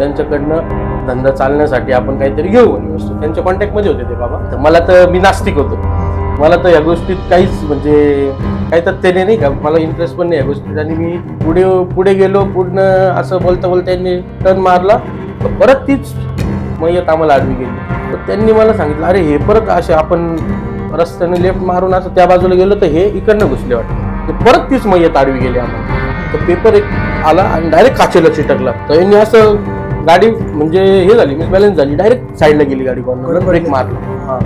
त्यांच्याकडनं धंदा चालण्यासाठी आपण काहीतरी घेऊ वस्तू. त्यांच्या कॉन्टॅक्टमध्ये होते ते बाबा. तर मला तर मी नास्तिक होतो. मला तर या गोष्टीत काहीच म्हणजे काही तथ्य नाही का? मला इंटरेस्ट पण नाही या गोष्टीत. आणि मी पुढे पुढे गेलो पूर्ण असं बोलता बोलता त्यांनी टर्न मारला. तर परत तीच मयत आम्हाला आडवी गेली. तर त्यांनी मला सांगितलं अरे हे परत असे आपण रस्त्याने लेफ्ट मारून असं त्या बाजूला गेलो तर हे इकडनं घुसले वाटतं. तर परत तीच मयत आडवी गेली आम्हाला. तर पेपर एक आला आणि डायरेक्ट काचेला चिटकला. तर यांनी असं गाडी म्हणजे हे झाली मिसबॅलन्स झाली डायरेक्ट साईडला गेली गाडी कॉर्नर ब्रेक मारला. हा.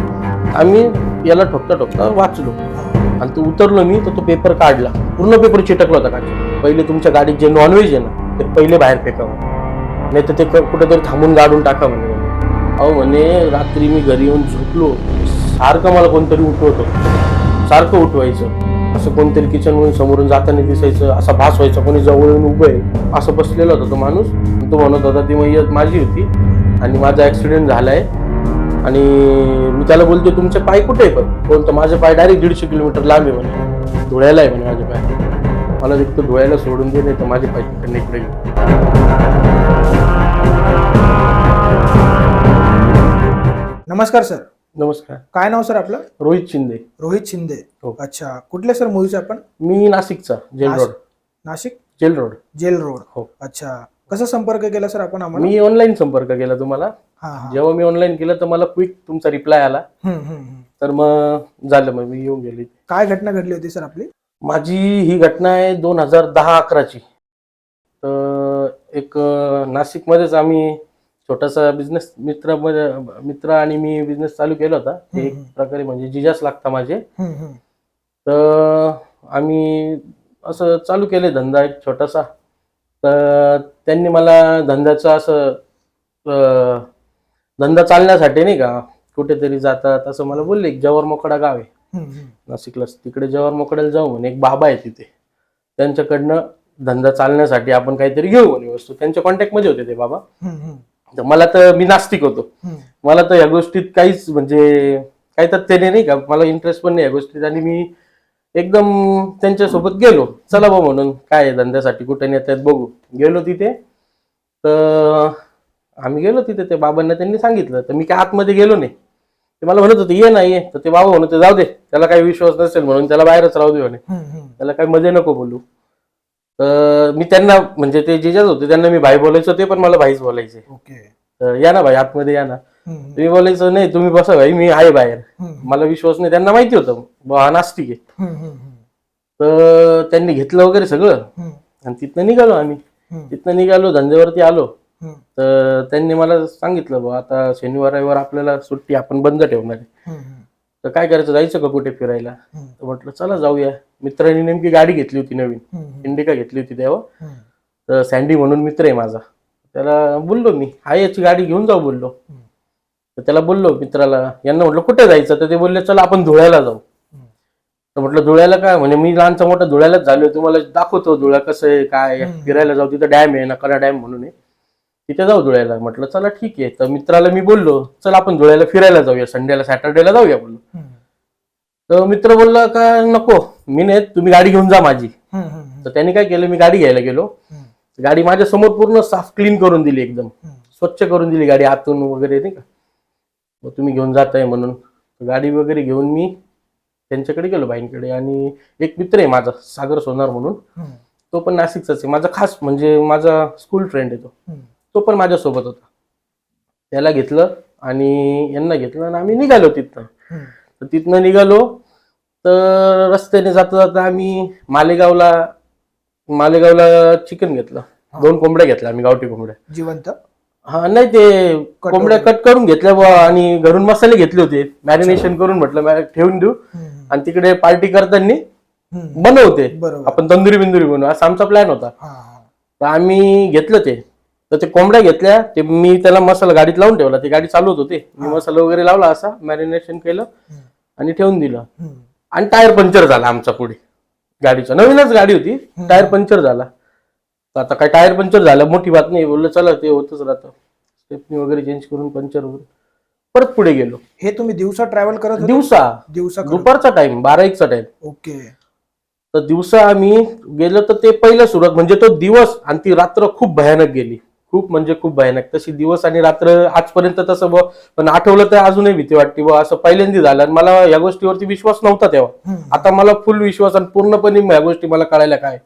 आम्ही याला ठोकता ठोकता वाचलो. आणि तो उतरलो मी तर तो पेपर काढला. पूर्ण पेपर चिटकला होता काचे पहिले तुमच्या गाडीत जे नॉनव्हेज आहे ना ते पहिले बाहेर फेकावं. नाही तर ते कुठेतरी थांबून गाडून टाका म्हणे. अहो म्हणे रात्री मी घरी येऊन झोपलो. सारखं मला कोणतरी उठवत. होतं सारखं उठवायचं. असं कोणतरी किचनमधून समोरून जाताना दिसायचं असा भास व्हायचा कोणी जवळ येऊन उभं आहे असं बसलेला होता तो माणूस. तो म्हणत होता ती मैयत माझी होती आणि माझा ऍक्सिडेंट झालाय आणि मी त्याला बोलतो तुमचे पाय कुठे आहे पण कोणतं माझे पाय डायरेक्ट दीडशे किलोमीटर लांब आहे म्हणे. धुळ्याला आहे म्हणे माझे पाय. मला तिथं धुळ्याला सोडून दे नाही तर माझे पाय तिकडे इकडे नमस्कार सर. नमस्कार. काय नाव सर आपलं? रोहित शिंदे. रोहित शिंदे. हो. अच्छा. कुठले सर मूळचे आपण? मी नाशिकचा jail Nashik. Road. Nashik? Jail road. Jail road. हो. अच्छा. कसा संपर्क केला सर आपण आम्हाला? मी ऑनलाईन संपर्क केला तुम्हाला. हा हा. जेव्हा मी ऑनलाईन केलं तर मला क्विक तुमचा रिप्लाय आला. हम्म, हम्म, हम्म. तर मग झालं मग मी येऊन गेली. काय घटना घडली होती सर आपली? माझी ही घटना आहे दोन हजार दहा अकराची. तर एक अं, नाशिकमध्येच आम्ही छोटासा बिझनेस मित्र मित्र आणि मी बिझनेस चालू केला होता ते एक. प्रकारे म्हणजे जिजाच लागता माझे. तर आम्ही असं चालू केले धंदा एक छोटासा तर त्यांनी मला धंद्याचं असं धंदा चालण्यासाठी नाही का कुठेतरी जातात असं मला बोलले एक जव्हार मोकडा गाव आहे. नाशिकला तिकडे जव्हार मोकड्याला जाऊ म्हणे एक बाबा आहे तिथे त्यांच्याकडनं धंदा चालण्यासाठी आपण काहीतरी घेऊ म्हणे वस्तू त्यांच्या कॉन्टॅक्टमध्ये होते ते बाबा. तर मला तर मी नास्तिक होतो. मला तर या गोष्टीत काहीच म्हणजे काही तथ्य नाही का? मला इंटरेस्ट पण नाही या गोष्टीत. आणि मी एकदम त्यांच्यासोबत गेलो. चला बा म्हणून काय धंद्यासाठी? कुठे नेतात बघू. गेलो तिथे. तर आम्ही गेलो तिथे. ते बाबांना त्यांनी सांगितलं. तर मी काय आतमध्ये गेलो नाही. ते मला म्हणत होते ये ना ये. तर ते बाबा म्हणत होते, जाऊ दे. त्याला काही विश्वास नसेल म्हणून त्याला बाहेरच राहू दे म्हणे. त्याला काही मध्ये नको बोलू. तर मी त्यांना म्हणजे ते जिजाच होते त्यांना मी भाई बोलायचो ते पण मला भाईच बोलायचे. ओके. तर या ना भाई आतमध्ये या ना. तुम्ही बोलायचं नाही तुम्ही बसा भाई मी आहे बाहेर. मला विश्वास नाही त्यांना माहिती होतं बुवा हा नास्तिक आहे. तर त्यांनी घेतलं वगैरे सगळं. आणि तिथनं निघालो आम्ही. तिथनं निघालो धंद्यावरती आलो. तर त्यांनी मला सांगितलं बुवा आता शनिवार रविवार आपल्याला सुट्टी आपण बंद ठेवणार आहे. तर काय करायचं जायचं का कुठे फिरायला? तर म्हटलं चला जाऊया. मित्रांनी नेमकी गाडी घेतली होती नवीन. इंडिका घेतली होती तेव्हा. तर सँडी म्हणून मित्र आहे माझा. त्याला बोललो मी हा याची गाडी घेऊन जाऊ बोललो. तर त्याला बोललो मित्राला यांना म्हटलं कुठे जायचं? तर ते बोलले चला आपण धुळ्याला जाऊ. तर म्हटलं धुळ्याला काय म्हणे मी लहानचा मोठा धुळ्यालाच झालो तुम्हाला दाखवतो धुळा कसं आहे काय. फिरायला जाऊ तिथं डॅम आहे नकारा डॅम म्हणून आहे. तिथे जाऊ धुळ्याला. म्हटलं चला ठीक आहे. तर मित्राला मी बोललो चला आपण धुळ्याला फिरायला जाऊया संडेला सॅटर्डेला जाऊया बोललो. तर मित्र बोलला का नको मी नाही तुम्ही गाडी घेऊन जा माझी. तर त्यांनी काय केलं मी गाडी घ्यायला गेलो. गाडी माझ्यासमोर पूर्ण साफ क्लीन करून दिली एकदम. स्वच्छ करून दिली गाडी आतून वगैरे नाही का? मग तुम्ही घेऊन जाताय म्हणून. गाडी वगैरे घेऊन मी त्यांच्याकडे गेलो बाईंकडे. आणि एक मित्र आहे माझा सागर सोनार म्हणून तो पण नाशिकचाच आहे. माझा खास म्हणजे माझा स्कूल फ्रेंड आहे तो. तो पण माझ्यासोबत होता. त्याला घेतलं आणि यांना घेतलं आणि आम्ही निघालो तिथनं. तर तिथनं निघालो तर रस्त्याने जाता जाता आम्ही मालेगावला मालेगावला चिकन घेतलं. दोन कोंबड्या घेतल्या आम्ही गावठी कोंबड्या. जिवंत? हा नाही ते कोंबड्या कट करून घेतल्या बुवा आणि घरून मसाले घेतले होते. मॅरिनेशन करून म्हटलं ठेवून देऊ. आणि तिकडे पार्टी करताना. बनवते. आपण तंदुरी बिंदुरी बनवू. असा आमचा प्लॅन होता. तर आम्ही घेतलं ते. तर ते कोंबड्या घेतल्या ते मी त्याला मसाला गाडीत लावून ठेवला ती गाडी चालू होते. मी मसाला वगैरे लावला असा मॅरिनेशन केलं आणि ठेवून दिलं. आणि टायर पंक्चर झाला आमचा पुढे गाडीचा. नवीनच गाडी होती टायर पंक्चर झाला. आता काय टायर पंक्चर झालं मोठी बात नाही बोललं चला ते होतच राहतं. स्टेपनी वगैरे चेंज करून पंक्चर वगैरे. परत पुढे गेलो. हे तुम्ही दिवसा ट्रॅव्हल करत होते? दिवसा. दिवसा दुपारचा टाइम बारा एकचा टाइम ओके. तर दिवसा आम्ही गेलो तर ते पहिलं सुरुवात म्हणजे तो दिवस आणि ती रात्र खूप भयानक गेली. खूप म्हणजे खूप भयानक. तशी दिवस आणि रात्र आजपर्यंत तसं पण आठवलं तर अजूनही भीती वाटते बुवा असं पहिल्यांदा झालं. आणि मला या गोष्टीवरती विश्वास नव्हता तेव्हा. आता मला फुल विश्वास आणि पूर्णपणे या गोष्टी मला कळायला काय.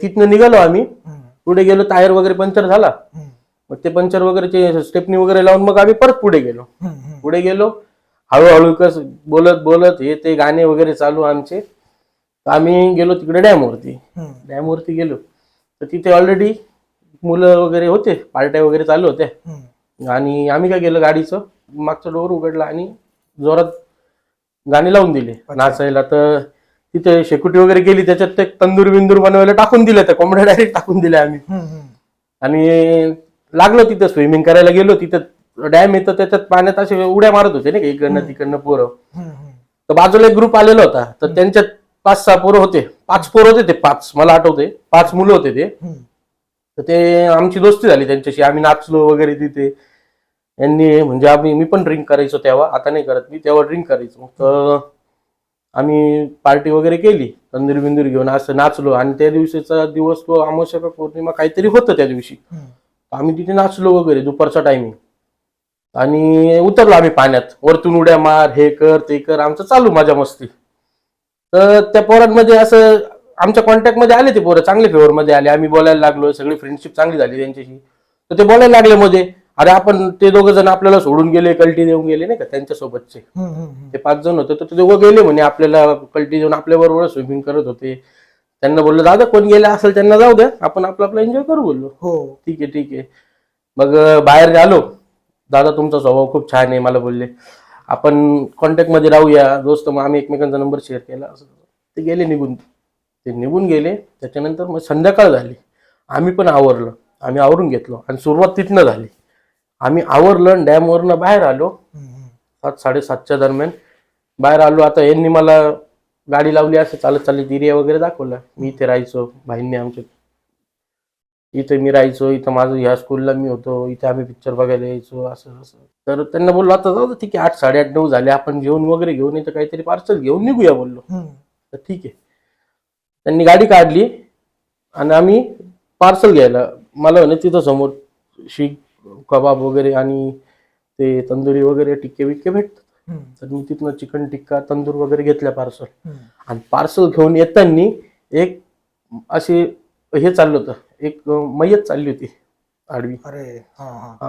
तिथनं निघालो आम्ही. पुढे गेलो टायर वगैरे पंक्चर झाला. मग ते पंक्चर वगैरेचे स्टेपनी वगैरे लावून मग आम्ही परत पुढे गेलो. पुढे गेलो. हळूहळू कस बोलत बोलत हे ते गाणे वगैरे चालू आमचे. आम्ही गेलो तिकडे डॅमवरती. डॅमवरती गेलो. तर तिथे ऑलरेडी मुलं वगैरे होते पार्ट्या वगैरे चालू होत्या. आणि आम्ही काय केलं गाडीचं मागचं डोर उघडला आणि जोरात गाणी लावून दिले. नाचायला तर तिथे शेकुटी वगैरे गेली त्याच्यात ते तंदूर बिंदूर बनवायला टाकून दिले त्या कोंबड्या डायरेक्ट टाकून दिल्या आम्ही. आणि लागलो तिथं स्विमिंग करायला गेलो तिथं डॅम येतं त्याच्यात पाण्यात असे उड्या मारत होते ना इकडनं तिकडनं पोरं. तर बाजूला एक ग्रुप आलेला होता तर त्यांच्यात पाच सहा पोरं होते. पाच पोरं होते ते पाच. मला आठवते पाच मुलं होते ते. तर ते आमची दोस्ती झाली त्यांच्याशी. आम्ही नाचलो वगैरे तिथे. यांनी म्हणजे आम्ही मी पण ड्रिंक करायचो तेव्हा. आता नाही करत मी तेव्हा ड्रिंक करायचो. तर आम्ही पार्टी वगैरे केली. तंदूर बिंदूर घेऊन असं नाचलो. आणि त्या दिवशीचा दिवस तो अमावस्या का पौर्णिमा काहीतरी होतं त्या दिवशी. आम्ही तिथे नाचलो वगैरे दुपारचा टायमिंग आणि उतरलो आम्ही पाण्यात. वरतून उड्या मार हे कर ते कर. आमचं चालू मजा मस्ती. तर त्या पोरांमध्ये असं आमच्या कॉन्टॅक्टमध्ये आले ते पोरं चांगले फेवर मध्ये आले. आम्ही बोलायला लागलो सगळी फ्रेंडशिप चांगली झाली त्यांच्याशी. तर ते बोलायला लागले मध्ये. अरे आपण ते दोघं जण आपल्याला सोडून गेले कल्टी देऊन गेले नाही का त्यांच्या सोबतचे हम्म. हम्म. ते पाच जण होते तर ते दोघं गेले म्हणे आपल्याला कल्टी देऊन आपल्या बरोबर स्विमिंग करत होते. त्यांना बोललो दादा कोण गेला असेल त्यांना जाऊ द्या आपण आपलं आपलं एन्जॉय करू बोललो. हो. ठीक आहे ठीक आहे. मग बाहेर आलो दादा तुमचा स्वभाव खूप छान आहे मला बोलले. आपण कॉन्टॅक्टमध्ये राहूया दोस्त मग आम्ही एकमेकांचा नंबर शेअर केला असं. ते गेले निघून. ते निघून गेले. त्याच्यानंतर मग संध्याकाळ झाली. आम्ही पण आवरलं. आम्ही आवरून घेतलो आणि सुरुवात तिथनं झाली. आम्ही आवरलं डॅमवरनं बाहेर आलो. सात साडेसातच्या दरम्यान. बाहेर आलो. आता यांनी मला गाडी लावली असं चालत चालत एरिया वगैरे दाखवला. मी इथे राहायचो. भाईंनी आमच्या इथे मी राहायचो. इथं माझं ह्या स्कूलला मी होतो. इथे आम्ही पिक्चर बघायला यायचो. असं असं. तर त्यांना बोललो आता जाऊ दे, ठीक आहे. आठ साडेआठ नऊ झाले. आपण जेवण वगैरे घेऊन येतं काहीतरी पार्सल घेऊन निघूया बोललो. तर ठीक आहे. त्यांनी गाडी काढली आणि आम्ही पार्सल घ्यायला मला म्हणे तिथं समोर शीख कबाब वगैरे आणि ते तंदुरी वगैरे टिक्के बिक्के भेटतात. तर मी तिथनं चिकन टिक्का तंदूर वगैरे घेतल्या पार्सल. आणि पार्सल घेऊन येताना एक अशी हे चाललं होतं. एक मयत चालली होती आडवी. अरे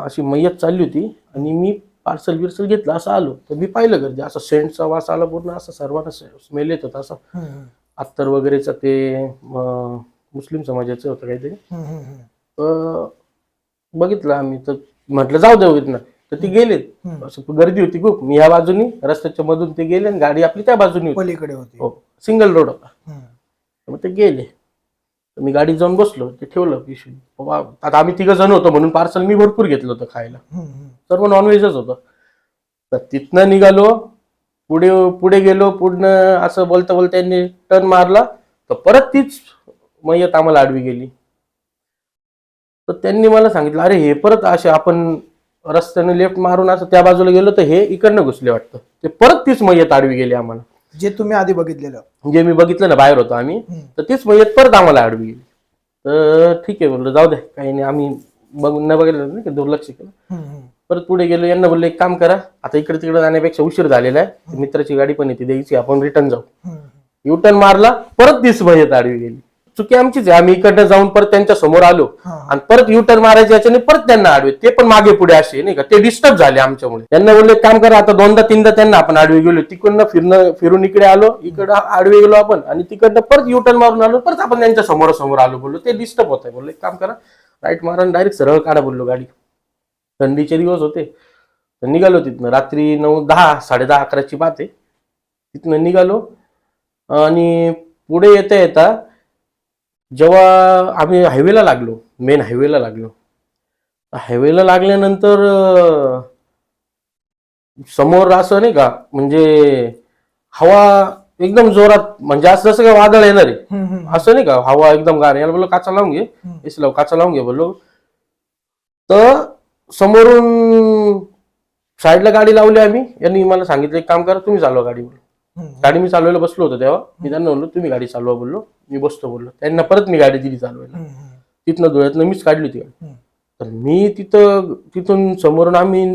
अशी मयत चालली होती आणि मी पार्सल बिर्सल घेतलं असं आलो. तर मी पाहिलं गर्दी असं सेंटचा वास आला पूर्ण असं सर्वांना स्मेल येत होता असं. अत्तर वगैरेचं ते मुस्लिम समाजाचं होतं काहीतरी. बघितलं आम्ही तर म्हटलं जाऊ दे इथनं तर ती गेले. असं गर्दी होती खूप. मी या बाजूनी रस्त्याच्या मधून ते गेले आणि गाडी आपली त्या बाजूनी होती. पलीकडे होती. हो सिंगल रोड होता. मग ते गेले. तर मी गाडीत जाऊन बसलो ते ठेवलं पिशवी. बाबा आता आम्ही तिघं जण होतो म्हणून पार्सल मी भरपूर घेतलं होतं खायला. सर्व नॉनव्हेजच होतं. तर तिथनं निघालो पुढे पुढे गेलो पुढनं असं बोलता बोलता यांनी टर्न मारला तर परत तीच मयत आम्हाला आडवी गेली. तर त्यांनी मला सांगितलं अरे हे परत असे आपण रस्त्याने लेफ्ट मारून असं त्या बाजूला गेलो तर हे इकडनं घुसले वाटतं. ते परत तीच मयत आडवी गेली आम्हाला. जे तुम्ही आधी बघितलेलं. जे मी बघितलं ना बाहेर होतो आम्ही. तर तीच मयत परत आम्हाला आडवी गेली. तर ठीक आहे बोललो जाऊ द्या काही नाही आम्ही बघून नाही बघितलं नाही का दुर्लक्ष केलं. परत पुढे गेलो यांना बोललो एक काम करा आता इकडे तिकडे जाण्यापेक्षा उशीर झालेला आहे. मित्राची गाडी पण येते द्यायची आपण रिटर्न जाऊ. युटर्न मारला परत तीच मयत आडवी गेली. चुकी आमचीच आहे आम्ही इकडनं जाऊन परत त्यांच्यासमोर आलो. आणि परत युटर्न मारायचे याच्याने परत त्यांना आडवे ते पण मागे पुढे असे नाही का? ते डिस्टर्ब झाले आमच्यामुळे. त्यांना बोलले काम करा आता दोनदा तीनदा त्यांना आपण आडवे गेलो. तिकडनं फिरणं फिरून इकडे आलो इकडं आडवे गेलो आपण आणि तिकडनं परत युटर्न मारून आलो परत आपण त्यांच्यासमोर समोर आलो बोललो. ते डिस्टर्ब होत आहे बोललो एक काम करा राईट मारा डायरेक्ट सरळ काढा बोललो गाडी. थंडीचे दिवस होते. तर निघालो तिथनं. रात्री नऊ दहा साडे दहा अकराची बात आहे. तिथनं निघालो. आणि पुढे येता येता जेव्हा आम्ही हायवेला लागलो मेन हायवेला लागलो. हायवेला लागल्यानंतर समोर असं नाही का म्हणजे हवा एकदम जोरात म्हणजे असं जसं काय वादळ येणार आहे. असं नाही का हवा एकदम गार याला बोललो काचा लावून घे. एसी लाव काचा लावून घे. बोललो. तर समोरून साईडला गाडी लावली आम्ही. यांनी मला सांगितलं एक काम करा तुम्ही चालवा गाडी बोललो. गाडी मी चालवायला बसलो होतो तेव्हा. मी त्यांना बोललो तुम्ही गाडी चालवा बोललो. मी बसतो बोललो. त्यांना परत मी गाडी दिली चालवायला. तिथनं धुळ्यातनं मीच काढली होती गाडी. तर मी तिथं तिथून समोरून आम्ही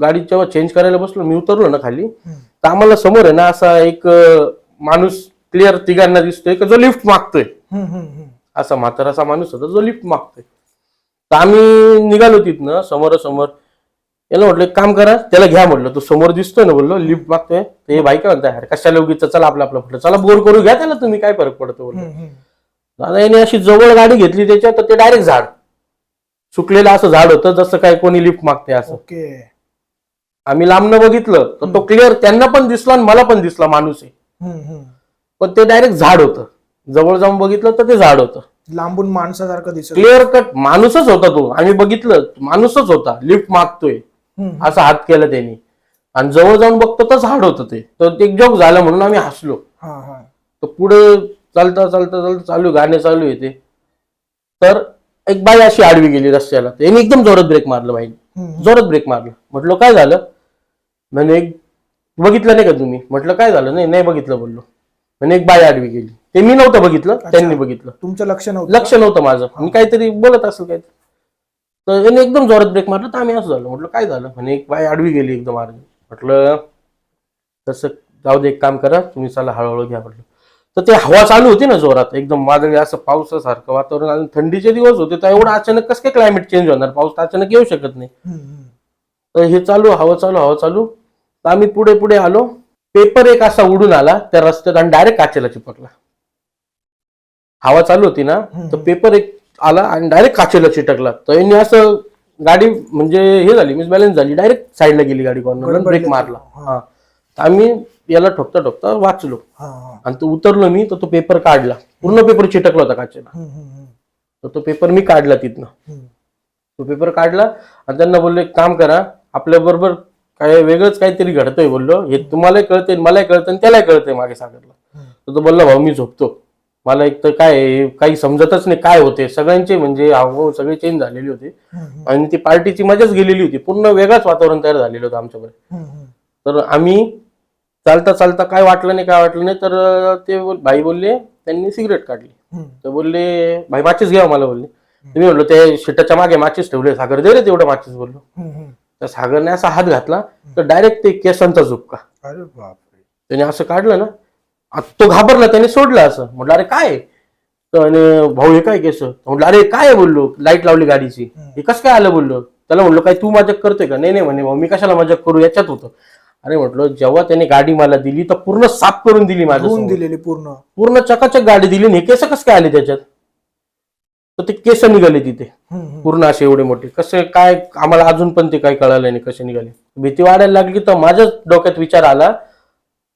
गाडी जेव्हा चेंज करायला बसलो मी उतरलो ना खाली. तर आम्हाला समोर आहे ना असा एक माणूस क्लिअर तिघांना दिसतोय का जो लिफ्ट मागतोय. हम्म, हम्म. असा म्हाताराचा माणूस होता जो लिफ्ट मागतोय. तर आम्ही निघालो तिथनं समोरासमोर याला म्हटलं एक काम करा त्याला घ्या म्हटलं. तो समोर दिसतोय ना बोललो लिफ्ट मागतोय. तर हे बाई काय म्हणताय? अरे कशाला उगीच? चला आपलं आपलं म्हटलं चला बोर करू घ्या त्याला तुम्ही काय फरक पडतो? बोललो. दादा याने अशी जवळ गाडी घेतली त्याच्यात तर ते डायरेक्ट झाड. सुकलेलं असं झाड होतं जसं काय कोणी लिफ्ट मागते असं. आम्ही लांबनं बघितलं तर तो क्लिअर त्यांना पण दिसला आणि मला पण दिसला माणूस आहे. पण ते डायरेक्ट झाड होतं. जवळ जाऊन बघितलं तर ते झाड होतं. लांबून माणसासारखं दिसत क्लिअर कट माणूसच होता तो. आम्ही बघितलं माणूसच होता. लिफ्ट मागतोय. असा हात केला त्यांनी. आणि जवळ जाऊन बघतो तर झाड होतं ते. तर ते एक जोक झालं म्हणून आम्ही हसलो. हा हा. तर पुढे चालता चालता चालता चालू गाणे चालू येते तर एक बाई अशी आडवी गेली रस्त्याला. त्यांनी एकदम जोरात ब्रेक मारलं बाई. जोरात ब्रेक मारलं. म्हटलं काय झालं? म्हणे एक बघितलं नाही का तुम्ही? म्हटलं काय झालं? नाही नाही बघितलं बोललो. म्हणे एक बाई आडवी गेली. ते मी नव्हतं बघितलं त्यांनी बघितलं. तुमचं लक्ष नव्हतं? लक्ष नव्हतं माझं. मी काहीतरी बोलत असेल काय तर याने एकदम जोरात ब्रेक मारलं तर आम्ही असं झालं. म्हटलं काय झालं? म्हणे एक बाई आडवी गेली एकदम आडवी. म्हटलं तसं जाऊ दे एक काम करा तुम्ही चला हळूहळू घ्या म्हटलं. तर ते हवा चालू होती ना जोरात एकदम वादळी असं पावसासारखं वातावरण. आणि थंडीचे दिवस होते तर एवढं अचानक कसं काय क्लायमेट चेंज होणार? पाऊस तर अचानक येऊ शकत नाही. तर हे चालू हवा चालू हवा चालू. तर आम्ही पुढे पुढे आलो. पेपर एक असा उडून आला त्या रस्त्यात आणि डायरेक्ट काचेला चिपकला. हवा चालू होती ना तर पेपर एक आला आणि डायरेक्ट काचेला चिटकला. तर यांनी असं गाडी म्हणजे हे झाली मिसबॅलन्स झाली डायरेक्ट साईडला गेली गाडी कॉर्नर ब्रेक मारला. हा. तर आम्ही याला ठोकता ठोकता वाचलो. आणि तो उतरलो मी तर तो पेपर काढला. पूर्ण पेपर चिटकला होता काचेला. तर तो पेपर मी काढला तिथनं. तो पेपर काढला आणि त्यांना बोललो एक काम करा आपल्या बरोबर काय वेगळंच काहीतरी घडतंय बोललो. हे तुम्हालाही कळतंय मलाही कळतंय त्यालाही कळतंय मागे सागरला. तर तो बोलला भाऊ मी झोपतो. मला एक तर काय काही समजतच नाही काय होते. सगळ्यांचे म्हणजे हावभाव सगळे चेंज झालेले होते. आणि ती पार्टीची मजाच गेलेली होती. पूर्ण वेगळाच वातावरण तयार झालेलं होतं आमच्याकडे. तर आम्ही चालता चालता काय वाटलं नाही काय वाटलं नाही तर ते बोल- भाई बोलले त्यांनी सिगरेट काढली. तर बोलले भाई माचीस घ्या मला बोलले. तुम्ही म्हणलो ते शिटाच्या मागे माचीस ठेवले सागर दे रे तेवढं माचीस बोललो. त्या सागरने असा हात घातला तर डायरेक्ट ते केसांचा झुपका. त्याने असं काढलं ना तो घाबरला त्याने सोडलं असं. म्हटलं अरे काय? भाऊ हे काय केस? म्हटलं अरे काय बोललो लाइट लावली गाडीची. हे कसं काय आलं? बोललो. त्याला म्हणलो काय तू मजाक करतोय का? नाही नाही म्हणे भाऊ मी कशाला मजाक करू? याच्यात होतं. अरे म्हटलं जेव्हा त्याने गाडी मला दिली तर पूर्ण साफ करून दिली समोर. दिलेली पूर्ण. पूर्ण चकाचक गाडी दिली आणि हे केस कसं काय आले त्याच्यात? तर ते केस निघाले तिथे. पूर्ण असे एवढे मोठे. कसे काय आम्हाला अजून पण ते काही कळालं नाही कसे निघाले. भीती वाढायला लागली तर माझ्याच डोक्यात विचार आला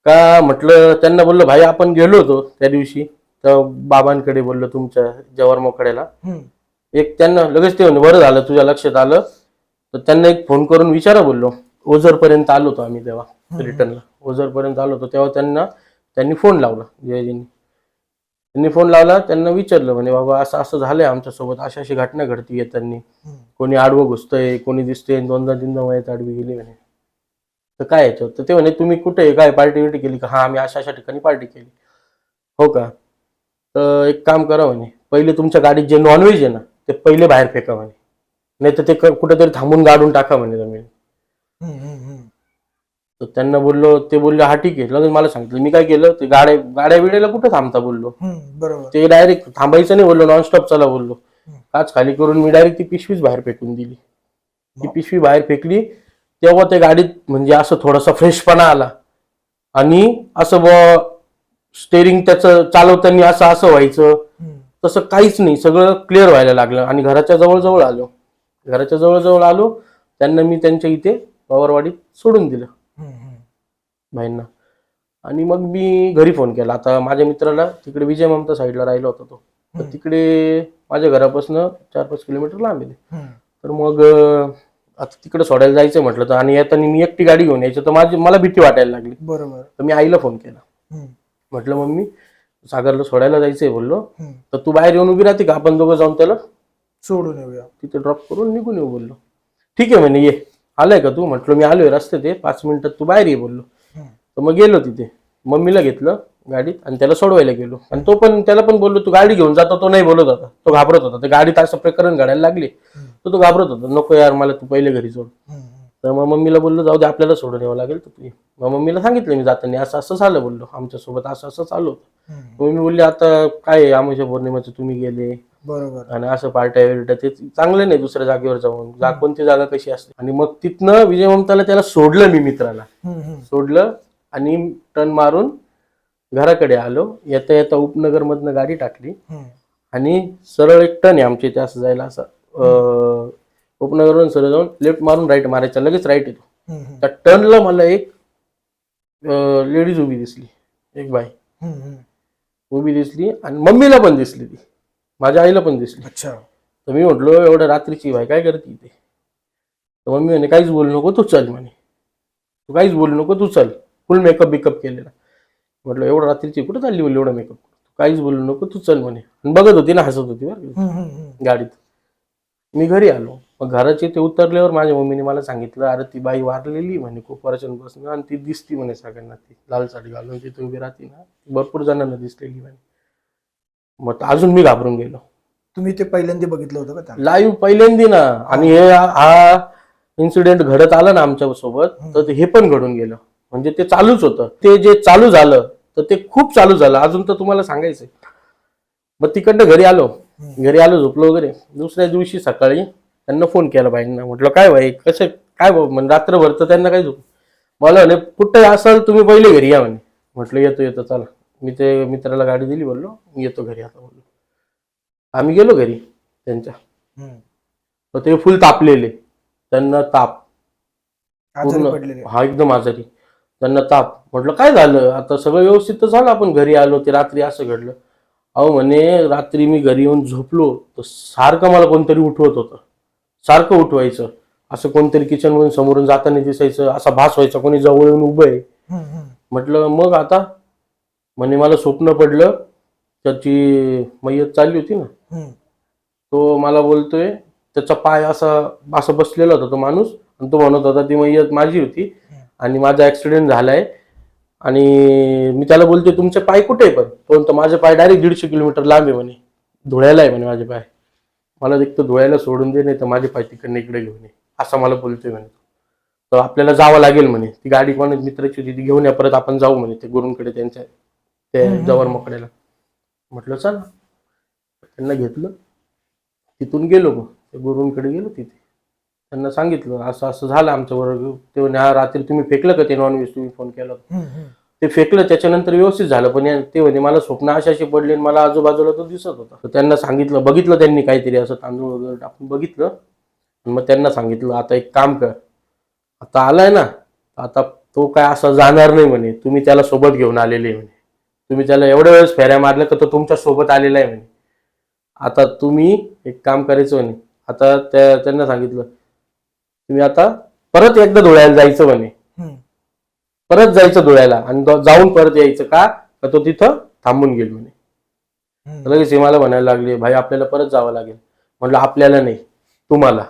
का म्हटलं त्यांना बोललो भाई आपण गेलो होतो त्या दिवशी. तर बाबांकडे बोललो तुमच्या जवार मोकड्याला. एक त्यांना लगेच ते बरं झालं तुझ्या लक्षात आलं. तर त्यांना एक फोन करून विचारा बोललो. ओझरपर्यंत आलो होतो आम्ही तेव्हा रिटर्नला. ओझरपर्यंत आलो होतो तेव्हा त्यांना त्यांनी फोन लावला जयजींनी. त्यांनी फोन लावला त्यांना विचारलं म्हणे बाबा असं असं झालंय आमच्यासोबत अशी अशी घटना घडती येताना हम्म. कोणी आडवं घुसतंय कोणी दिसतंय दोनदा तीनदा वयात आडवी गेली म्हणे. तर काय याच्यावर? तर ते म्हणे तुम्ही कुठे काय पार्टी बिर्टी केली का? हा आम्ही अशा अशा ठिकाणी पार्टी केली. हो का? तर एक काम करा म्हणे पहिले तुमच्या गाडीत जे नॉनव्हेज आहे ना ते पहिले बाहेर फेका म्हणे. नाही तर ते कुठेतरी थांबून गाडून टाका म्हणे हम्म. तर त्यांना बोललो ते बोलले हा ठीक आहे. लगेच मला सांगितलं मी काय केलं? ते गाड्या गाड्या बिड्याला कुठे थांबता? बोललो. बरोबर. ते डायरेक्ट थांबायचं नाही बोललो नॉनस्टॉप चला बोललो. काच खाली करून मी डायरेक्ट ती पिशवीच बाहेर फेकून दिली. ती पिशवी बाहेर फेकली तेव्हा त्या गाडीत म्हणजे असं थोडासा फ्रेशपणा आला. आणि असं ब स्टेरिंग त्याचं चालवताना असं असं व्हायचं. तसं काहीच नाही. सगळं क्लिअर व्हायला लागलं. आणि घराच्या जवळजवळ आलो. घराच्या जवळजवळ आलो. त्यांना मी त्यांच्या इथे पवारवाडीत सोडून दिलं. भाईंना आणि मग मी घरी फोन केला. आता माझ्या मित्राला तिकडे विजय ममता साईडला राहिला होता तो. तर तिकडे माझ्या घरापासून चार पाच किलोमीटर लांब आहे ते. तर मग आता तिकडे सोडायला जायचं म्हटलं तर आणि येताना मी एकटी गाडी घेऊन यायचं तर माझी मला भीती वाटायला लागली. बरोबर. तर मी आईला फोन केला. म्हटलं मम्मी सागरला सोडायला जायचंय बोललो. तर तू बाहेर येऊन उभी राहते का? आपण दोघं जाऊन त्याला सोडून येऊया. तिथे ड्रॉप करून निघून येऊ बोललो. ठीक आहे म्हणे ये. आलाय का तू? म्हटलं मी आलोय रस्ते ते पाच मिनिटात तू बाहेर ये बोललो. तर मग गेलो तिथे. मम्मीला घेतलं. गाडीत आणि त्याला सोडवायला गेलो. आणि तो पण त्याला पण बोललो तू गाडी घेऊन जातो. तो नाही बोलत होता. तो घाबरत होता. तर गाडीत असं प्रकरण घडायला लागले. तर तो घाबरत होता. नको यार मला तू पहिले घरी सोड. तर मग मम्मीला बोललो जाऊ दे आपल्याला सोडून यावं लागेल तू. मग मम्मीला सांगितलं मी जाताना असं असं झालं बोललो. आमच्यासोबत असं असं चालू होतं. मम्मी बोलली आता काय आहे? आमच्या पौर्णिमेचं तुम्ही गेले. बरोबर. आणि असं पार्ट्या बिर्ट्या ते चांगलं नाही दुसऱ्या जागेवर जाऊन जा कोणती जागा कशी असते? आणि मग तिथनं विजय ममताला त्याला सोडलं मी मित्राला. सोडलं आणि टर्न मारून घराकडे आलो. येता येता उपनगर मधनं गाडी टाकली. आणि सरळ एक टर्न आहे आमच्या इथे असं जायला असं. उपनगरवरून सरळ जाऊन लेफ्ट मारून राईट मारायचा. लगेच राईट येतो. त्या टर्नला मला एक लेडीज उभी दिसली. एक बाई. उभी दिसली आणि मम्मीला पण दिसली ती. माझ्या आईला पण दिसली. अच्छा. तर मी म्हटलो एवढ्या रात्रीची बाई काय करते इथे? तर मम्मी म्हणे काहीच बोलू नको तू चल म्हणे. तू काहीच बोलू नको तू चल. फुल मेकअप बिकअप केलेला. म्हटलं एवढं रात्रीची कुठं चालली बोलली एवढा मेकअप काहीच बोलू नको तू चल म्हणे. आणि बघत होती ना हसत होती बरं. गाडीत. मी घरी आलो. मग घराचे ते उतरल्यावर माझ्या मम्मीने मला सांगितलं अरे ती बाई वारलेली म्हणे खूप वर्षांपासून आणि ती दिसती म्हणे सगळ्यांना ती लाल साडी घालून तिथे उभी राहते ना भरपूर जणांना दिसलेली म्हणे. मग अजून मी घाबरून गेलो. तुम्ही ते पहिल्यांदा बघितलं होतं का लाईव्ह पहिल्यांदी ना. आणि हे हा इन्सिडेंट घडत आला ना आमच्यासोबत तर हे पण घडून गेलं. म्हणजे ते चालूच होतं. ते जे चालू झालं तर ते खूप चालू झालं. अजून तर तुम्हाला सांगायचंय. मग तिकडनं घरी आलो. घरी आलो झोपलो वगैरे. दुसऱ्या दिवशी सकाळी त्यांना फोन केला बाईंना. म्हटलं काय बाई कसं काय भाऊ म्हणजे रात्रभर तर त्यांना काय झोप मला म्हणे कुठे असाल तुम्ही पहिले घरी या म्हणे. म्हटलं येतो येतो चला. मी ते मित्राला गाडी दिली बोललो मी येतो घरी आता बोललो. आम्ही गेलो घरी त्यांच्या. ते फुल तापलेले. त्यांना ताप. हा एकदम आजारी. त्यांना ताप. म्हटलं काय झालं? आता सगळं व्यवस्थित तर झालं आपण घरी आलो ते रात्री असं घडलं. अहो म्हणे रात्री मी घरी येऊन झोपलो तर सारखं मला कोणतरी उठवत होतं. सारखं उठवायचं. असं कोणतरी किचन मधून समोरून जाताना दिसायचं असा भास व्हायचा कोणी जवळ येऊन उभं आहे. म्हटलं मग आता? म्हणे मला स्वप्न पडलं त्याची मयत चालली होती ना. तो मला बोलतोय त्याचा पाय असा असा बसलेला होता तो माणूस आणि तो म्हणत होता ती मयत माझी होती आणि माझा ऍक्सिडेंट झालाय. आणि मी त्याला बोलतोय तुमचे पाय कुठे आहे पण? तो म्हणतो माझे पाय डायरेक्ट दीडशे किलोमीटर लांब आहे म्हणे. धुळ्याला आहे म्हणे माझे पाय. मला एक धुळ्याला सोडून दे नाही तर माझे पाय तिकडनं इकडे घेऊन ये. असं मला बोलतोय म्हणे तर आपल्याला जावं लागेल म्हणे. ती गाडी कोण मित्राची होती ती घेऊन या परत आपण जाऊ म्हणे ते गुरुंकडे त्यांच्या ते जवळ मोकड्याला म्हटलं चला त्यांना घेतलं. तिथून गेलो मग. ते गुरुंकडे गेलो तिथे. त्यांना सांगितलं असं असं झालं आमच्या बरोबर ते "हा, रात्री तुम्ही फेकलं का ते नॉनव्हेज तुम्ही फोन केला होता?" हम्म, हम्म. ते फेकलं त्याच्यानंतर व्यवस्थित झालं. पण ते म्हणे मला स्वप्न अशी अशी पडले आणि मला आजूबाजूला तो दिसत होता. तर त्यांना सांगितलं बघितलं त्यांनी काहीतरी असं तांदूळ वगैरे टाकून बघितलं. आणि मग त्यांना सांगितलं आता एक काम कर. आता आलाय ना आता तो काय असा जाणार नाही म्हणे. तुम्ही त्याला सोबत घेऊन आलेले म्हणे. तुम्ही त्याला एवढ्या वेळेस फेऱ्या मारल्या तर तो तुमच्यासोबत आलेला आहे म्हणे. आता तुम्ही एक काम करायचं म्हणे. आता त्या त्यांना सांगितलं तुम्ही आता परत एकदा धुळ्याला जायचं म्हणे. परत जायचं धुळ्याला आणि जाऊन परत यायचं का? का तो तिथं थांबून गेल म्हणे. तर लगेच मला म्हणायला लागले भाई आपल्याला परत जावं लागेल. म्हटलं आपल्याला नाही तुम्हाला.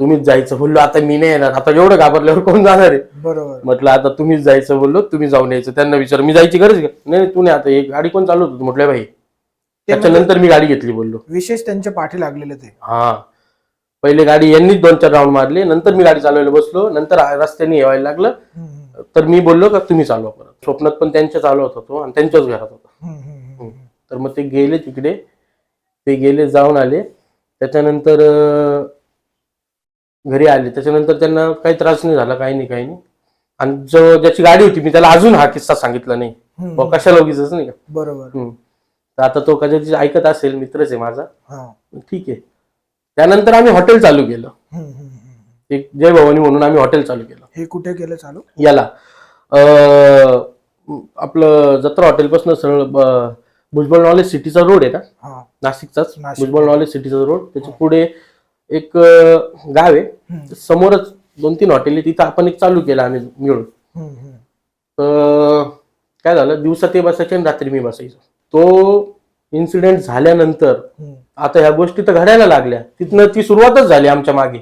तुम्हीच जायचं. बोललो आता मी नाही येणार आता एवढं घाबरल्यावर कोण जाणार आहे? बरोबर. म्हटलं आता तुम्हीच जायचं. बोललो तुम्ही जाऊन यायचं. त्यांना विचार मी जायची गरज नाही तू नाही आता एक गाडी कोण चालवत होतं? म्हटलं भाई ते म्हणजे त्याच्यानंतर मी गाडी घेतली बोललो. विशेष त्यांच्या पाठी लागलेले ते. हा. पहिले गाडी यांनीच दोन चार राऊंड मारले. नंतर मी गाडी चालवायला बसलो. नंतर रस्त्याने यायला लागलं. तर मी बोललो का तुम्ही चालवा परत. स्वप्नात पण त्यांच्या चालवत होतो आणि त्यांच्याच घरात होतो. तर मग ते गेले तिकडे. ते गेले जाऊन आले. त्याच्यानंतर घरी आले. त्याच्यानंतर त्यांना काही त्रास नाही झाला काही नाही काही नाही. आणि जो ज्याची गाडी होती मी त्याला अजून हा किस्सा सांगितला नाही. बुवा कशाला उगीच नाही का? बरोबर. आता तो कदाचित ऐकत असेल मित्रच आहे माझा. हा. ठीक आहे. त्यानंतर आम्ही हॉटेल चालू केलं. एक जय भवानी म्हणून आम्ही हॉटेल चालू केलं. हे कुठे केलं चालू? याला. आपलं जत्रा हॉटेलपासून सरळ भुजबळ नॉलेज सिटीचा रोड आहे ना? हा. नाशिकचाच. नाशिक. भुजबळ नॉलेज सिटीचा रोड. त्याच्या पुढे एक गाव आहे. समोरच दोन तीन हॉटेल आहे. तिथं आपण एक चालू केलं आम्ही मिळून. तर काय झालं? दिवसा ते बसायचे आणि रात्री मी बसायचो. तो इन्सिडेंट झाल्यानंतर आता ह्या गोष्टी तर घडायला लागल्या. तिथनं ती सुरुवातच झाली आमच्या मागे.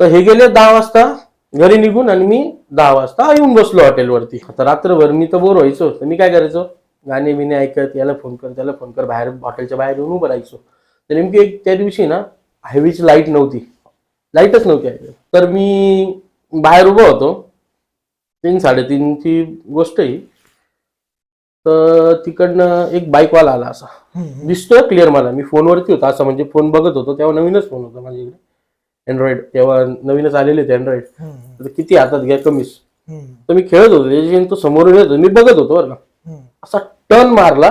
तर हे गेले दहा वाजता. घरी निघून आणि मी दहा वाजता येऊन बसलो हॉटेलवरती. आता रात्रभर मी तर बोर व्हायचो. तर मी काय करायचो? गाणे बिणे ऐकत याला फोन कर त्याला फोन कर बाहेर हॉटेलच्या बाहेर येऊन उभं राहायचो. तर नेमकी एक त्या दिवशी ना हायवेची लाइट नव्हती. लाईटच नव्हती. तर मी बाहेर उभं होतो. तीन साडेतीनची गोष्ट आहे. तर तिकडनं एक बाईकवाला आला असा. दिसतोय क्लिअर मला. मी फोनवरती होता. असं म्हणजे फोन बघत होतो. तेव्हा नवीनच फोन होता माझ्याकडे अँड्रॉइड तेव्हा नवीनच आलेले होते अँड्रॉइड. तर किती हातात घ्या कमीच. तर मी खेळत होतो. त्याच्याशी तो समोरून येत मी बघत होतो बरं का. असा टर्न मारला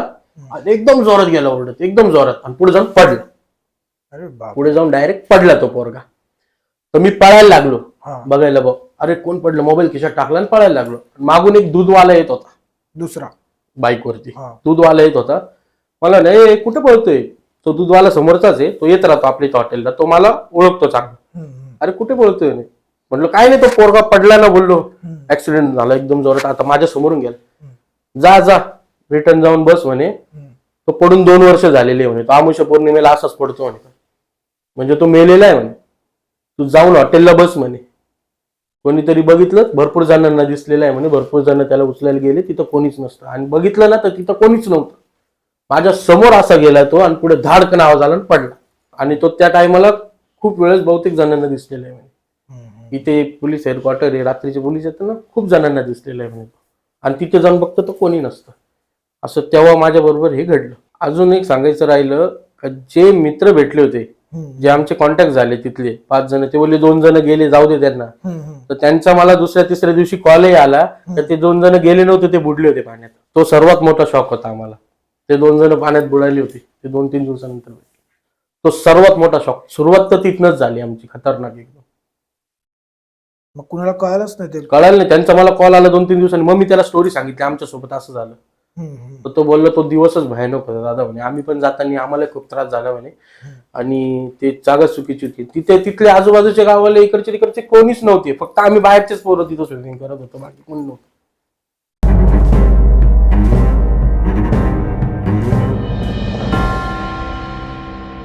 आणि एकदम जोरात गेला ओरडत. एकदम जोरात. आणि पुढे जाऊन पडला. पुढे जाऊन डायरेक्ट पडला तो पोरगा. तर मी पळायला लागलो. बघायला बघ. अरे कोण पडलं? मोबाईल खिशात टाकला आणि पळायला लागलो. मागून एक दूधवाला येत होता. दुसरा. बाईकवरती. हा. दूधवाला येत होता. मला नाही "ए, कुठे पळतोय? तो दूधवाला समोरचाच आहे. तो येत राहतो आपल्या इथं हॉटेलला. तो मला ओळखतो चांगला. हम्म. हम्म. अरे कुठे पळतोय म्हणे. म्हटलं काय नाही तो पोरगा पडला ना बोललो. हम्म. ऍक्सिडेंट झाला एकदम जोरात. आता माझ्या समोरून गेला. जा जा. रिटर्न जाऊन बस म्हणे. हम्म. तो पडून दोन वर्ष झालेले म्हणे. तो आमुष्य पौर्णिमेला असाच पडतो म्हणे. म्हणजे तो मेलेला आहे म्हणे. तू जाऊन हॉटेलला बस म्हणे. कोणीतरी बघितलं भरपूर जणांना दिसलेलं आहे म्हणे भरपूर जण त्याला उचलायला गेले तिथं कोणीच नसतं. आणि बघितलं ना तर तिथं कोणीच नव्हतं. माझ्यासमोर असा गेला तो आणि पुढे धाडकन आवाज आला आणि पडला. आणि तो त्या टायमाला खूप वेळेस बहुतेक जणांना दिसलेला आहे म्हणे. इथे पोलीस हेडक्वार्टर आहे रात्रीचे पोलीस येतात ना खूप जणांना दिसलेलं आहे म्हणे आणि तिथे जाऊन बघतो तर कोणी नसतं. असं तेव्हा माझ्या बरोबर हे घडलं. अजून एक सांगायचं राहिलं जे मित्र भेटले होते. जे आमचे कॉन्टॅक्ट झाले तिथले पाच जण ते बोलले दोन जण गेले जाऊ दे त्यांना. तर त्यांचा मला दुसऱ्या तिसऱ्या दिवशी कॉलही आला तर ते दोन जण गेले नव्हते ते बुडले होते पाण्यात. तो सर्वात मोठा शॉक होता आम्हाला. ते दोन जण पाण्यात बुडाले होते ते दोन तीन दिवसानंतर. तो सर्वात मोठा शॉक सुरुवात तर तिथनच झाली आमची खतरनाक एकदम. मग कुणाला कळालंच नाही ते? कळालं नाही. त्यांचा मला कॉल आला दोन तीन दिवसांनी. मग मी त्याला स्टोरी सांगितली आमच्यासोबत असं झालं. तर तो बोलला तो दिवसच भयानक होता दादा म्हणे. आम्ही पण जाताना आम्हाला खूप त्रास झाला म्हणे. आणि ते जागा चुकीची होती. तिथे तिथले आजूबाजूच्या गावाला इकडचे तिकडचे कोणीच नव्हते. फक्त आम्ही बाहेरचेच पोरं तिथं स्विमिंग करत होतो. बाकी कोण नव्हतं.